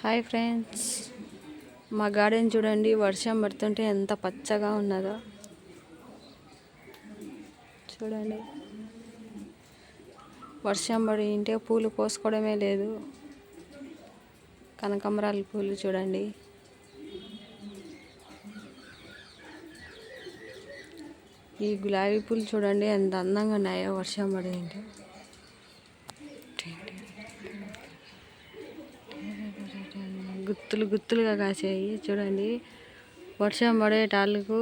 Hi friends. మా garden చూడండి వర్షం పడుతుంటే ఎంత పచ్చగా ఉన్నదో. చూడండి. వర్షం పడి ఉంటే పూలు పోసుకోవడమే లేదు. కనకాంబరాల పూలు చూడండి. ఈ గులాబీ పూలు చూడండి ఎంత అందంగా ఉన్నాయో వర్షం పడి ఉంటే గుత్తులు గుత్తులుగా కాసాయి చూడండి. వర్షం పడేటాళ్ళకు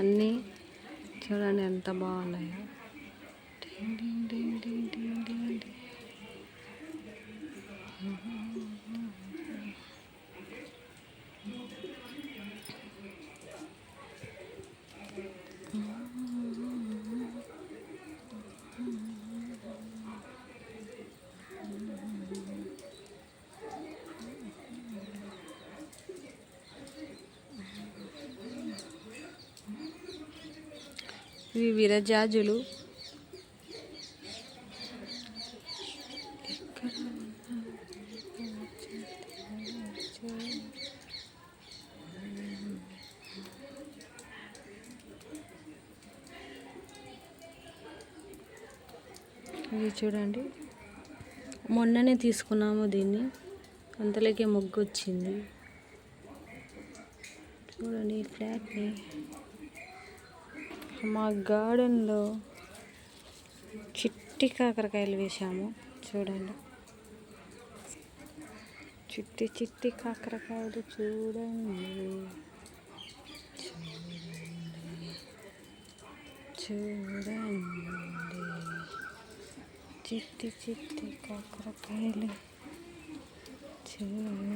అన్నీ చూడండి ఎంత బాగున్నాయో. ఇవి విరజాజులు. ఇది చూడండి. మొన్ననే తీసుకున్నాము దీన్ని. అంతలోకే మొగ్గు వచ్చింది. చూడండి ఈ ఫ్లాట్ని మా గార్డెన్లో చిట్టి కాకరకాయలు వేసాము చూడండి. చిట్టి చిట్టి కాకరకాయలు చూడండి. చూడండి. చిట్టి చిట్టి కాకరకాయలు. చూడండి.